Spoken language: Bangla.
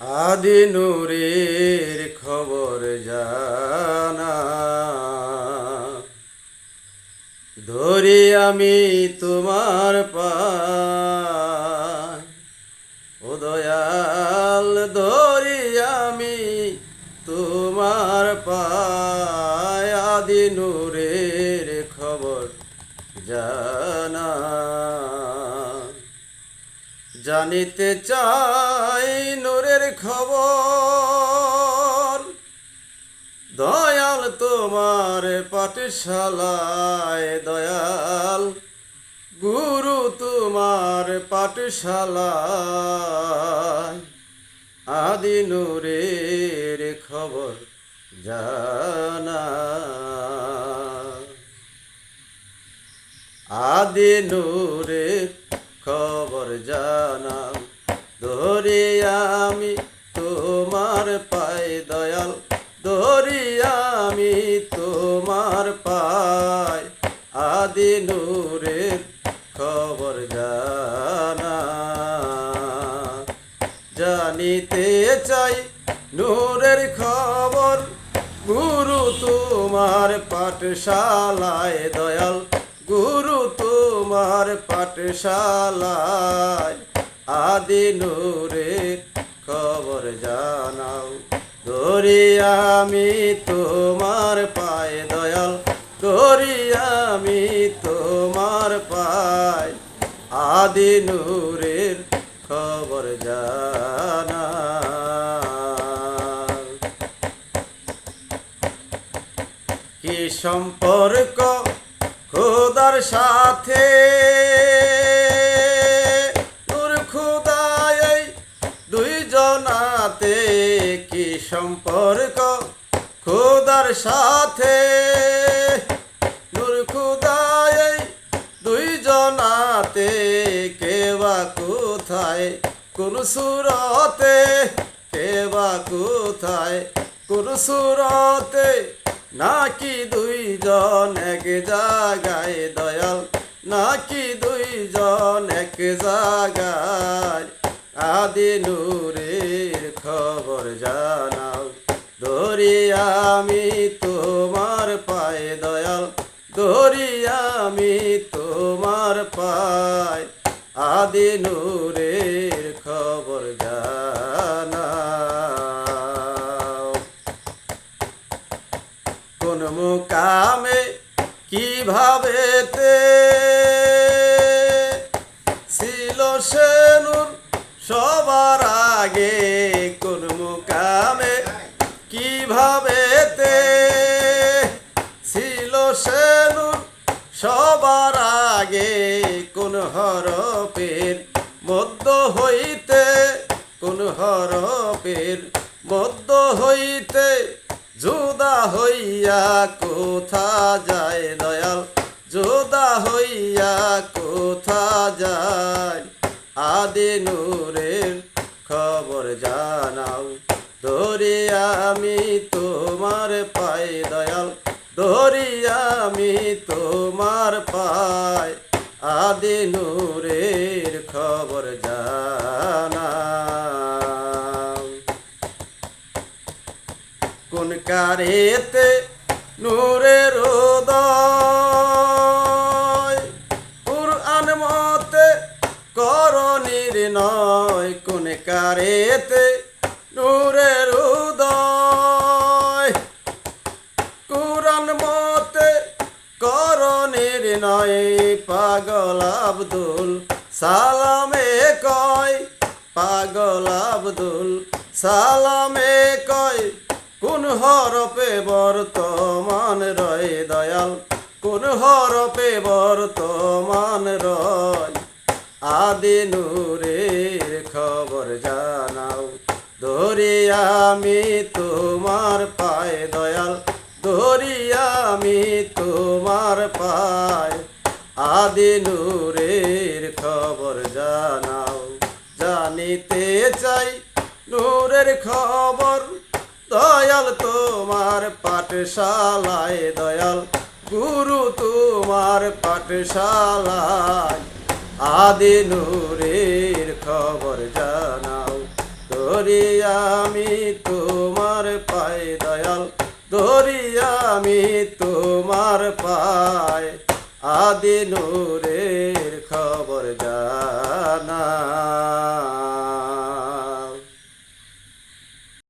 আদি নূরের খবর জানা। ধরি আমি তোমার পা ধরি আমি তোমার পায়। জানিতে চাই নূরের খবর। দয়াল তোমার পাঠশালায় দয়াল, গুরু তোমার পাঠশালায়। আদি নূরের খবর জানা। আদি নূরে খবর জানাও ধরে আমি তোমার পাই দয়াল। ধরি আমি তোমার পাই আদি নূরের খবর জানা জানিতে চাই নূরের খবর, গুরু তোমার পাঠশালায় দয়াল। গুরু তোমার পাঠশালায় আদি নূরের খবর জানাও। ধরি আমি তোমার পায়ে দয়াল, ধরি আমি তোমার পায় আদি নূরের খবর জানা কি সম্পর্ক খোদার সাথে। নূর খুদায় দুই জনাতে কি সম্পর্ক? খোদার সাথে। নূর খুদায় দুই জনাতে কেবা কোথায়? কোন সুরতে কেবা কোথায়? কোন সুরতে নাকি দুইজন এক জায়গায় দয়াল? নাকি দুইজন এক জায়গায়? আদি নূরের খবর জানাও। ধরি আমি তোমার পায়ে দয়াল। ধরি আমি তোমার পায় আদি নূরের খবর জানাও। কোন মুকামে কীভাবে তে? ছিল সে নূর সবার আগে কোন মুকামে কীভাবে তে? ছিল সে নূর সবার আগে কোন হরপের মধ্য হইতে, কোন হরপের মধ্য হইতে হইয়া কোথা যায় দয়াল? যোদা হইয়া কোথা যায়? আদি নূরের খবর জানাও। ধরি আমি তোমার পাই দয়াল। ধরি আমি তোমার পাই আদি নূরের খবর জানাও। কোন কারেতে নূরের কুরআন মতে করণীর নয়, কোন কারেতে নূরের উদয় কুরআন মতে করণীর নয়, পাগল আব্দুল সালামে কয়। পাগল আব্দুল সালামে কয় কোন হরপে বর্তমান রয় দয়াল? কোন হরপে বর্তমান রয়? আদি নূরের খবর জানাও। ধরি আমি তোমার পায় দয়াল। ধরি আমি তোমার পায় আদি নূরের খবর জানাও। জানিতে চাই নূরের খবর। দয়াল তোমার পাঠশালায়, দয়াল গুরু তোমার পাঠশালায়। আদি নূরের খবর জানাও তো ধরিয়া আমি তোমার পাই দয়াল ধরিয়া আমি তোমার পাই আদি নূরের খবর যা